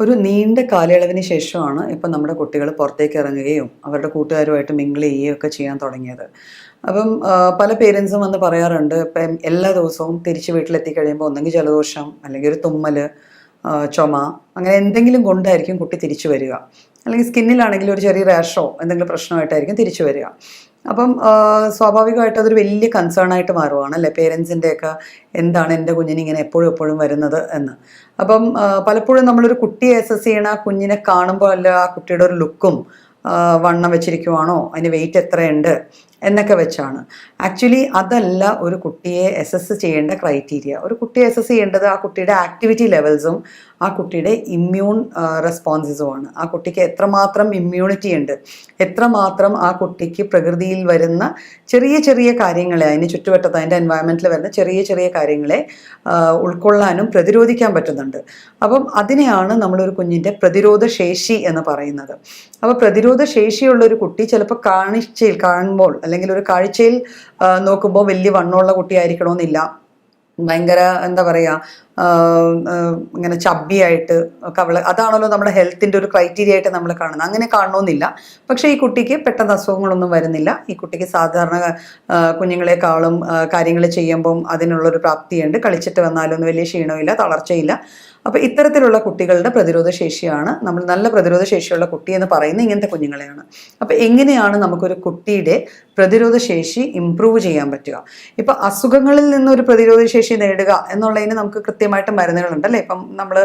ഒരു നീണ്ട കാലയളവിന് ശേഷമാണ് ഇപ്പം നമ്മുടെ കുട്ടികൾ പുറത്തേക്ക് ഇറങ്ങുകയും അവരുടെ കൂട്ടുകാരുമായിട്ട് മിങ്കിൾ ചെയ്യുകയും ഒക്കെ ചെയ്യാൻ തുടങ്ങിയത്. അപ്പം പല പേരൻസും വന്ന് പറയാറുണ്ട് ഇപ്പം എല്ലാ ദിവസവും തിരിച്ച് വീട്ടിലെത്തി കഴിയുമ്പോൾ ഒന്നെങ്കിൽ ജലദോഷം അല്ലെങ്കിൽ ഒരു തുമ്മൽ ചുമ അങ്ങനെ എന്തെങ്കിലും കൊണ്ടായിരിക്കും കുട്ടി തിരിച്ചു വരിക. അല്ലെങ്കിൽ സ്കിന്നിലാണെങ്കിൽ ഒരു ചെറിയ റാഷോ എന്തെങ്കിലും പ്രശ്നമായിട്ടായിരിക്കും തിരിച്ചു വരിക. അപ്പം സ്വാഭാവികമായിട്ട് അതൊരു വലിയ കൺസേൺ ആയിട്ട് മാറുവാണ് അല്ലേ? പേരൻസിന്റെയൊക്കെ എന്താണ് എന്റെ കുഞ്ഞിന് ഇങ്ങനെ എപ്പോഴും എപ്പോഴും വരുന്നത് എന്ന്. അപ്പം പലപ്പോഴും നമ്മളൊരു കുട്ടിയെ അസസ് ചെയ്യണ കുഞ്ഞിനെ കാണുമ്പോൾ അല്ല ആ കുട്ടിയുടെ ഒരു ലുക്കും വണ്ണം വെച്ചിരിക്കുവാണോ? അതിന് വെയിറ്റ് എത്രയുണ്ട്? എന്നൊക്കെ വെച്ചാണ്. ആക്ച്വലി അതല്ല ഒരു കുട്ടിയെ എസ് ചെയ്യേണ്ട ക്രൈറ്റീരിയ ഒരു കുട്ടിയെ എസ് ചെയ്യേണ്ടത് ആ കുട്ടിയുടെ ആക്ടിവിറ്റി ലെവൽസും ആ കുട്ടിയുടെ ഇമ്മ്യൂൺ റെസ്പോൺസസുമാണ് ആ കുട്ടിക്ക് എത്രമാത്രം ഇമ്മ്യൂണിറ്റി ഉണ്ട് എത്രമാത്രം ആ കുട്ടിക്ക് പ്രകൃതിയിൽ വരുന്ന ചെറിയ ചെറിയ കാര്യങ്ങളെ അതിന് ചുറ്റുവട്ടത്ത് അതിന്റെ എൻവയൺമെന്റിൽ വരുന്ന ചെറിയ ചെറിയ കാര്യങ്ങളെ ഉൾക്കൊള്ളാനും പ്രതിരോധിക്കാൻ പറ്റുന്നുണ്ട്. അപ്പം അതിനെയാണ് നമ്മളൊരു കുഞ്ഞിന്റെ പ്രതിരോധ ശേഷി എന്ന് പറയുന്നത്. അപ്പോൾ പ്രതിരോധ ശേഷിയുള്ള ഒരു കുട്ടി ചിലപ്പോൾ കാണിച്ചയിൽ കാണുമ്പോൾ അല്ലെങ്കിൽ ഒരു കാഴ്ചയിൽ നോക്കുമ്പോൾ വലിയ വണ്ണമുള്ള കുട്ടിയായിരിക്കണമെന്നില്ല. ഭയങ്കര എന്താ പറയുക ഇങ്ങനെ ചബ്ബിയായിട്ട് അവൾ അതാണല്ലോ നമ്മുടെ ഹെൽത്തിന്റെ ഒരു ക്രൈറ്റീരിയ ആയിട്ട് നമ്മൾ കാണുന്നത്. അങ്ങനെ കാണണമെന്നില്ല പക്ഷേ ഈ കുട്ടിക്ക് പെട്ടെന്ന് അസുഖങ്ങളൊന്നും വരുന്നില്ല. ഈ കുട്ടിക്ക് സാധാരണ കുഞ്ഞുങ്ങളെക്കാളും കാര്യങ്ങൾ ചെയ്യുമ്പം അതിനുള്ളൊരു പ്രാപ്തിയുണ്ട്. കളിച്ചിട്ട് വന്നാലൊന്നും വലിയ ക്ഷീണമില്ല തളർച്ചയില്ല. അപ്പോൾ ഇത്തരത്തിലുള്ള കുട്ടികളുടെ പ്രതിരോധ ശേഷിയാണ് നമ്മൾ നല്ല പ്രതിരോധ ശേഷിയുള്ള കുട്ടി എന്ന് പറയുന്നത് ഇങ്ങനത്തെ കുഞ്ഞുങ്ങളെയാണ്. അപ്പോൾ എങ്ങനെയാണ് നമുക്കൊരു കുട്ടിയുടെ പ്രതിരോധ ശേഷി ഇമ്പ്രൂവ് ചെയ്യാൻ പറ്റുക? ഇപ്പോൾ അസുഖങ്ങളിൽ നിന്നൊരു പ്രതിരോധ നേടുക എന്നുള്ളതിന് നമുക്ക് കൃത്യമായിട്ട് മരുന്നുകളുണ്ട് അല്ലേ ഇപ്പം നമ്മൾ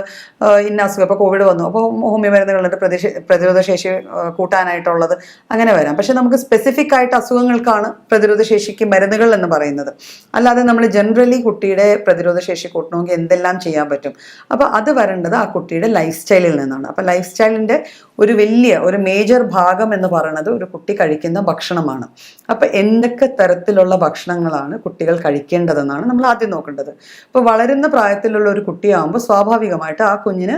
ഇന്ന അസുഖം ഇപ്പോൾ കോവിഡ് വന്നു. അപ്പോൾ ഹോമിയോ മരുന്നുകളുണ്ട് പ്രതിഷേ പ്രതിരോധ ശേഷി കൂട്ടാനായിട്ടുള്ളത് അങ്ങനെ വരാം. പക്ഷെ നമുക്ക് സ്പെസിഫിക് ആയിട്ട് അസുഖങ്ങൾക്കാണ് പ്രതിരോധ ശേഷിക്ക് മരുന്നുകൾ എന്ന് പറയുന്നത്. അല്ലാതെ നമ്മൾ ജനറലി കുട്ടിയുടെ പ്രതിരോധ ശേഷി കൂട്ടണമെങ്കിൽ എന്തെല്ലാം ചെയ്യാൻ പറ്റും? അപ്പോൾ അത് വരേണ്ടത് ആ കുട്ടിയുടെ ലൈഫ് സ്റ്റൈലിൽ നിന്നാണ്. അപ്പോൾ ലൈഫ് സ്റ്റൈലിന്റെ ഒരു വലിയ ഒരു മേജർ ഭാഗം എന്ന് പറയുന്നത് ഒരു കുട്ടി കഴിക്കുന്ന ഭക്ഷണമാണ്. അപ്പോൾ എന്തൊക്കെ തരത്തിലുള്ള ഭക്ഷണങ്ങളാണ് കുട്ടികൾ കഴിക്കേണ്ടതെന്നാണ് നമ്മൾ ആദ്യം നോക്കേണ്ടത്. അപ്പോൾ വളരുന്ന പ്രായത്തിലുള്ള ഒരു കുട്ടിയാകുമ്പോൾ സ്വാഭാവികമായിട്ട് ആ കുഞ്ഞിന്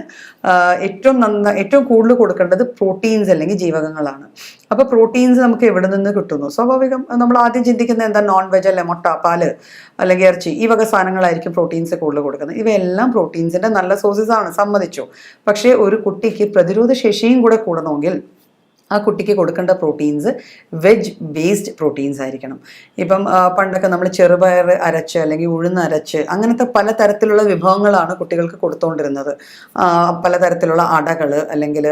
ഏറ്റവും നന്ന ഏറ്റവും കൂടുതൽ കൊടുക്കേണ്ടത് പ്രോട്ടീൻസ് അല്ലെങ്കിൽ ജീവകങ്ങളാണ്. അപ്പോൾ പ്രോട്ടീൻസ് നമുക്ക് എവിടെ നിന്ന് കിട്ടുന്നു? സ്വാഭാവികം നമ്മൾ ആദ്യം ചിന്തിക്കുന്നത് എന്താ? നോൺ വെജ് അല്ലെ? മുട്ട പാൽ അല്ലെങ്കിൽ ഇറച്ചി. ഈ വക സാധനങ്ങളായിരിക്കും പ്രോട്ടീൻസ് കൂടുതൽ കൊടുക്കുന്നത്. ഇവയെല്ലാം പ്രോട്ടീൻസിന്റെ നല്ല സോഴ്സസ് ആണ്. സമ്മതിച്ചു. പക്ഷേ ഒരു കുട്ടിക്ക് പ്രതിരോധ ശേഷിയും കൂടെ കൂടണമെങ്കിൽ ആ കുട്ടിക്ക് കൊടുക്കേണ്ട പ്രോട്ടീൻസ് വെജ് ബേസ്ഡ് പ്രോട്ടീൻസ് ആയിരിക്കണം. ഇപ്പം പണ്ടൊക്കെ നമ്മൾ ചെറുപയർ അരച്ച് അല്ലെങ്കിൽ ഉഴുന്ന് അരച്ച് അങ്ങനത്തെ പലതരത്തിലുള്ള വിഭവങ്ങളാണ് കുട്ടികൾക്ക് കൊടുത്തുകൊണ്ടിരുന്നത് പലതരത്തിലുള്ള അടകൾ അല്ലെങ്കിൽ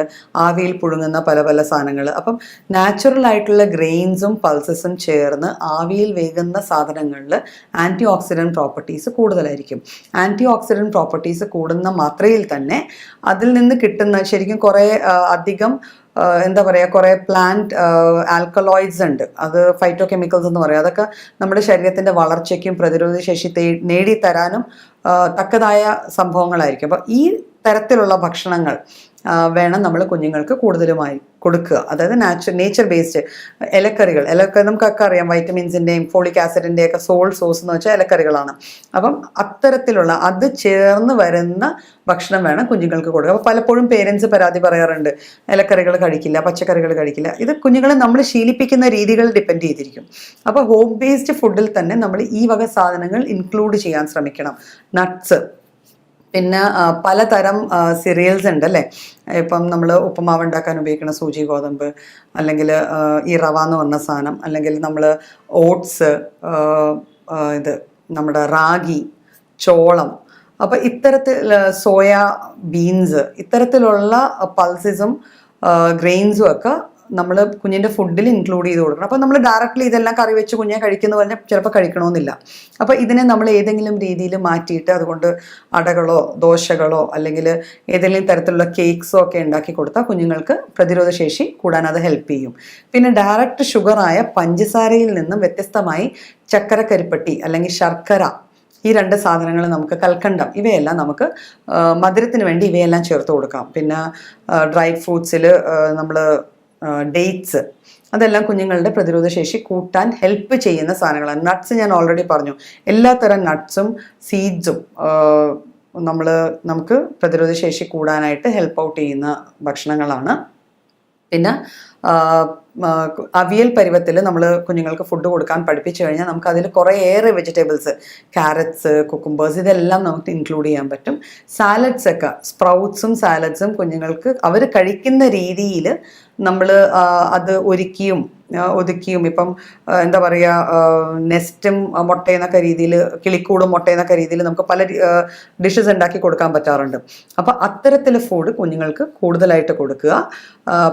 ആവിയിൽ പുഴുങ്ങുന്ന പല പല സാധനങ്ങൾ അപ്പം നാച്ചുറൽ ആയിട്ടുള്ള ഗ്രെയിൻസും പൾസസും ചേർന്ന് ആവിയിൽ വേകുന്ന സാധനങ്ങളിൽ ആന്റി ഓക്സിഡന്റ് പ്രോപ്പർട്ടീസ് കൂടുതലായിരിക്കും. ആന്റി ഓക്സിഡന്റ് പ്രോപ്പർട്ടീസ് കൂടുന്ന മാത്രയിൽ തന്നെ അതിൽ നിന്ന് കിട്ടുന്ന ശരിക്കും കുറേ അധികം എന്താ പറയുക കുറേ പ്ലാന്റ് ആൽക്കലോയിഡ്സ് ഉണ്ട്. അത് ഫൈറ്റോ കെമിക്കൽസ് എന്ന് പറയും. അതൊക്കെ നമ്മുടെ ശരീരത്തിന്റെ വളർച്ചയ്ക്കും പ്രതിരോധ ശേഷി നേടിത്തരാനും തക്കതായ സംഭവങ്ങളായിരിക്കും. അപ്പോൾ ഈ തരത്തിലുള്ള ഭക്ഷണങ്ങൾ വേണം നമ്മൾ കുഞ്ഞുങ്ങൾക്ക് കൂടുതലുമായി കൊടുക്കുക. അതായത് നാച്ചുറൽ നേച്ചർ ബേസ്ഡ് ഇലക്കറികൾ. ഇലക്കറി നമുക്കൊക്കെ അറിയാം വൈറ്റമിൻസിന്റെയും ഫോളിക് ആസിഡിന്റെയും ഒക്കെ സോൾ സോസ് എന്ന് വെച്ചാൽ ഇലക്കറികളാണ്. അപ്പം അത്തരത്തിലുള്ള അത് ചേർന്ന് വരുന്ന ഭക്ഷണം വേണം കുഞ്ഞുങ്ങൾക്ക് കൊടുക്കുക. അപ്പോൾ പലപ്പോഴും പേരൻസ് പരാതി പറയാറുണ്ട് ഇലക്കറികൾ കഴിക്കില്ല പച്ചക്കറികൾ കഴിക്കില്ല. ഇത് കുഞ്ഞുങ്ങളെ നമ്മൾ ശീലിപ്പിക്കുന്ന രീതികൾ ഡിപ്പെൻഡ് ചെയ്തിരിക്കും. അപ്പോൾ ഹോം ബേസ്ഡ് ഫുഡിൽ തന്നെ നമ്മൾ ഈ വക സാധനങ്ങൾ ഇൻക്ലൂഡ് ചെയ്യാൻ ശ്രമിക്കണം. നട്ട്സ് പിന്നെ പലതരം സിറിയൽസ് ഉണ്ട് അല്ലേ ഇപ്പം നമ്മൾ ഉപ്പുമാവ് ഉണ്ടാക്കാൻ ഉപയോഗിക്കുന്ന സൂചി ഗോതമ്പ് അല്ലെങ്കിൽ ഈ റവ എന്ന് പറഞ്ഞ സാധനം അല്ലെങ്കിൽ നമ്മൾ ഓട്സ് ഇത് നമ്മുടെ റാഗി ചോളം. അപ്പോൾ ഇത്തരത്തിൽ സോയ ബീൻസ് ഇത്തരത്തിലുള്ള പൾസസും ഗ്രെയിൻസും ഒക്കെ നമ്മൾ കുഞ്ഞിന്റെ ഫുഡിൽ ഇൻക്ലൂഡ് ചെയ്ത് കൊടുക്കണം. അപ്പോൾ നമ്മൾ ഡയറക്റ്റ്ലി ഇതെല്ലാം കറി വെച്ച് കുഞ്ഞെ കഴിക്കുന്ന പറഞ്ഞാൽ ചിലപ്പോൾ കഴിക്കണമെന്നില്ല അപ്പോൾ ഇതിനെ നമ്മൾ ഏതെങ്കിലും രീതിയിൽ മാറ്റിയിട്ട് അതുകൊണ്ട് അടകളോ ദോശകളോ അല്ലെങ്കിൽ ഏതെങ്കിലും തരത്തിലുള്ള കേക്ക്സോ ഒക്കെ ഉണ്ടാക്കി കൊടുത്താൽ കുഞ്ഞുങ്ങൾക്ക് പ്രതിരോധ ശേഷി കൂടാൻ അത് ഹെൽപ്പ് ചെയ്യും. പിന്നെ ഡയറക്റ്റ് ഷുഗറായ പഞ്ചസാരയിൽ നിന്നും വ്യത്യസ്തമായി ചക്കര ചക്കരക്കരിപ്പട്ടി അല്ലെങ്കിൽ ശർക്കര ഈ രണ്ട് സാധനങ്ങൾ നമുക്ക് കൽക്കണ്ടം ഇവയെല്ലാം നമുക്ക് മധുരത്തിന് വേണ്ടി ഇവയെല്ലാം ചേർത്ത് കൊടുക്കാം. പിന്നെ ഡ്രൈ ഫ്രൂട്ട്സിൽ നമ്മൾ ഡേറ്റ്സ് അതെല്ലാം കുഞ്ഞുങ്ങളുടെ പ്രതിരോധ ശേഷി കൂട്ടാൻ ഹെൽപ്പ് ചെയ്യുന്ന സാധനങ്ങളാണ്. നട്ട്സ് ഞാൻ ഓൾറെഡി പറഞ്ഞു. എല്ലാത്തരം നട്ട്സും സീഡ്സും നമ്മൾ നമുക്ക് പ്രതിരോധ ശേഷി കൂടാനായിട്ട് ഹെൽപ്പ് ഔട്ട് ചെയ്യുന്ന ഭക്ഷണങ്ങളാണ്. പിന്നെ അവിയൽ പരുവത്തിൽ നമ്മൾ കുഞ്ഞുങ്ങൾക്ക് ഫുഡ് കൊടുക്കാൻ പഠിപ്പിച്ചു കഴിഞ്ഞാൽ നമുക്ക് അതിൽ കുറേയേറെ വെജിറ്റബിൾസ് ക്യാരറ്റ്സ് കുക്കുംബേഴ്സ് ഇതെല്ലാം നമുക്ക് ഇൻക്ലൂഡ് ചെയ്യാൻ പറ്റും. സാലഡ്സ് ഒക്കെ സ്പ്രൗട്ട്സും സാലഡ്സും കുഞ്ഞുങ്ങൾക്ക് അവർ കഴിക്കുന്ന രീതിയിൽ നമ്മൾ അത് ഒരുക്കിയും ഒതുക്കിയും ഇപ്പം എന്താ പറയുക നെസ്റ്റും മുട്ടയെന്നൊക്കെ രീതിയിൽ കിളിക്കൂടും മുട്ടയെന്നൊക്കെ രീതിയിൽ നമുക്ക് പല ഡിഷസ് ഉണ്ടാക്കി കൊടുക്കാൻ പറ്റാറുണ്ട്. അപ്പോൾ അത്തരത്തിൽ ഫുഡ് കുഞ്ഞുങ്ങൾക്ക് കൂടുതലായിട്ട് കൊടുക്കുക.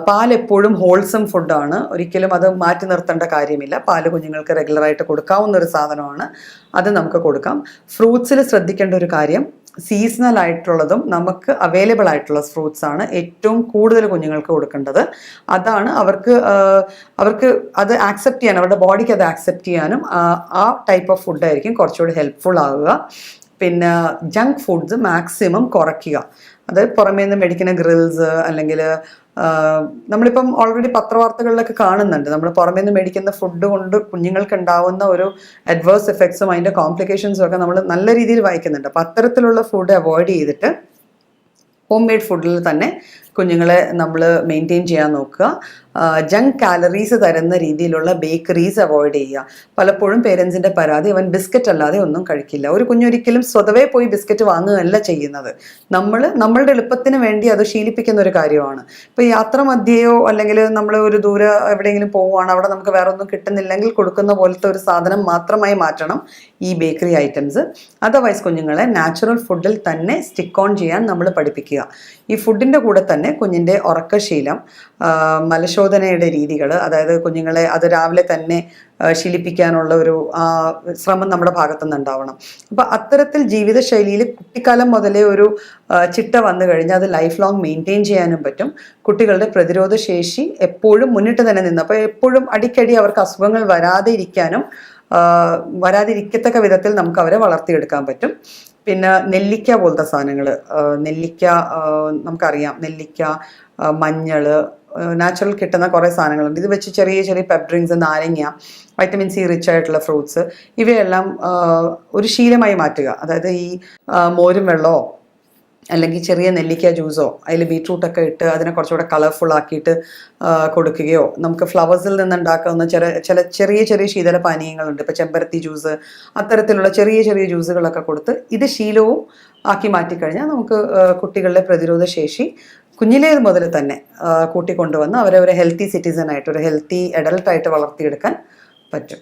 പാൽ എപ്പോഴും ഹോൾസം ഫുഡാണ് ഒരിക്കലും അത് മാറ്റി നിർത്തേണ്ട കാര്യമില്ല. പാൽ കുഞ്ഞുങ്ങൾക്ക് റെഗുലറായിട്ട് കൊടുക്കാവുന്ന ഒരു സാധനമാണ്. അത് നമുക്ക് കൊടുക്കാം. ഫ്രൂട്ട്സിൽ ശ്രദ്ധിക്കേണ്ട ഒരു കാര്യം സീസണൽ ആയിട്ടുള്ളതും നമുക്ക് അവൈലബിൾ ആയിട്ടുള്ള ഫ്രൂട്ട്സ് ആണ് ഏറ്റവും കൂടുതൽ കുഞ്ഞുങ്ങൾക്ക് കൊടുക്കേണ്ടത്. അതാണ് അവർക്ക് അവർക്ക് അത് ആക്സെപ്റ്റ് ചെയ്യാൻ അവരുടെ ബോഡിക്ക് അത് ആക്സെപ്റ്റ് ചെയ്യാനും ആ, ആ ടൈപ്പ് ഓഫ് ഫുഡായിരിക്കും കുറച്ചുകൂടി ഹെൽപ്ഫുൾ ആവുക. പിന്നെ ജങ്ക് ഫുഡ്സ് മാക്സിമം കുറയ്ക്കുക. അത് പുറമേ നിന്ന് മേടിക്കുന്ന ഗ്രിൽസ് അല്ലെങ്കിൽ നമ്മളിപ്പം ഓൾറെഡി പത്രവാർത്തകളിലൊക്കെ കാണുന്നുണ്ട്. നമ്മൾ പുറമേ നിന്ന് മേടിക്കുന്ന ഫുഡ് കൊണ്ട് കുഞ്ഞുങ്ങൾക്ക് ഉണ്ടാവുന്ന ഒരു അഡ്വേഴ്സ് എഫക്ട്സും അതിന്റെ കോംപ്ലിക്കേഷൻസും ഒക്കെ നമ്മൾ നല്ല രീതിയിൽ വായിക്കുന്നുണ്ട്. അപ്പം അത്തരത്തിലുള്ള ഫുഡ് അവോയ്ഡ് ചെയ്തിട്ട് ഹോം മെയ്ഡ് ഫുഡിൽ തന്നെ കുഞ്ഞുങ്ങളെ നമ്മൾ മെയിന്റെയിൻ ചെയ്യാൻ നോക്കുക. ജങ്ക് കാലറീസ് തരുന്ന രീതിയിലുള്ള ബേക്കറീസ് അവോയ്ഡ് ചെയ്യുക. പലപ്പോഴും പേരൻസിന്റെ പരാതി അവൻ ബിസ്ക്കറ്റ് അല്ലാതെ ഒന്നും കഴിക്കില്ല. ഒരു കുഞ്ഞൊരിക്കലും സ്വതവേ പോയി ബിസ്ക്കറ്റ് വാങ്ങുകയല്ല ചെയ്യുന്നത്. നമ്മൾ നമ്മളുടെ എളുപ്പത്തിന് വേണ്ടി അത് ശീലിപ്പിക്കുന്ന ഒരു കാര്യമാണ്. ഇപ്പോൾ യാത്ര മധ്യയോ അല്ലെങ്കിൽ നമ്മൾ ഒരു ദൂരെ എവിടെയെങ്കിലും പോവുകയാണ് അവിടെ നമുക്ക് വേറെ ഒന്നും കിട്ടുന്നില്ലെങ്കിൽ കൊടുക്കുന്ന പോലത്തെ ഒരു സാധനം മാത്രമായി മാറ്റണം ഈ ബേക്കറി ഐറ്റംസ് അതർവൈസ് കുഞ്ഞുങ്ങളെ നാച്ചുറൽ ഫുഡിൽ തന്നെ സ്റ്റിക്ക് ഓൺ ചെയ്യാൻ നമ്മൾ പഠിപ്പിക്കുക. ഈ ഫുഡിന്റെ കൂടെ തന്നെ കുഞ്ഞിന്റെ ഉറക്കശീലം ആ, മലശോധനയുടെ രീതികൾ അതായത് കുഞ്ഞുങ്ങളെ അത് രാവിലെ തന്നെ ശീലിപ്പിക്കാനുള്ള ഒരു ശ്രമം നമ്മുടെ ഭാഗത്തുനിന്ന് ഉണ്ടാവണം. അപ്പോൾ അത്തരത്തിൽ ജീവിതശൈലിയിൽ കുട്ടിക്കാലം മുതലേ ഒരു ചിട്ട വന്നു കഴിഞ്ഞാൽ അത് ലൈഫ് ലോങ് മെയിന്റെയിൻ ചെയ്യാനും പറ്റും. കുട്ടികളുടെ പ്രതിരോധ ശേഷി എപ്പോഴും മുന്നിട്ട് തന്നെ നിന്ന് അപ്പോൾ എപ്പോഴും അടിക്കടി അവർക്ക് അസുഖങ്ങൾ വരാതെ ഇരിക്കാനും വരാതിരിക്കത്തക്ക വിധത്തിൽ നമുക്ക് അവരെ വളർത്തിയെടുക്കാൻ പറ്റും. പിന്നെ നെല്ലിക്ക പോലത്തെ സാധനങ്ങൾ നെല്ലിക്ക നമുക്കറിയാം നെല്ലിക്ക മഞ്ഞൾ നാച്ചുറൽ കിട്ടുന്ന കുറേ സാധനങ്ങളുണ്ട്. ഇത് വെച്ച് ചെറിയ ചെറിയ പെപ് ഡ്രിങ്ക്സ് നാരങ്ങ വൈറ്റമിൻ സി റിച്ച് ആയിട്ടുള്ള ഫ്രൂട്ട്സ് ഇവയെല്ലാം ഒരു ശീലമായി മാറ്റുക. അതായത് ഈ മോരും വെള്ളമോ അല്ലെങ്കിൽ ചെറിയ നെല്ലിക്ക ജ്യൂസോ അതിൽ ബീട്രൂട്ടൊക്കെ ഇട്ട് അതിനെ കുറച്ചുകൂടെ കളർഫുൾ ആക്കിയിട്ട് കൊടുക്കുകയോ നമുക്ക് ഫ്ലവേഴ്സിൽ നിന്നുണ്ടാക്കുന്ന ചില ചില ചെറിയ ചെറിയ ശീതല പാനീയങ്ങളുണ്ട്. ഇപ്പോൾ ചെമ്പരത്തി ജ്യൂസ് അത്തരത്തിലുള്ള ചെറിയ ചെറിയ ജ്യൂസുകളൊക്കെ കൊടുത്ത് ഇത് ശീലവും ആക്കി മാറ്റിക്കഴിഞ്ഞാൽ നമുക്ക് കുട്ടികളുടെ പ്രതിരോധ ശേഷി കുഞ്ഞിലേ മുതൽ തന്നെ കൂട്ടിക്കൊണ്ടുവന്ന് അവരെ ഒരു ഹെൽത്തി സിറ്റിസൺ ആയിട്ട് ഒരു ഹെൽത്തി അഡൽട്ടായിട്ട് വളർത്തിയെടുക്കാൻ പറ്റും.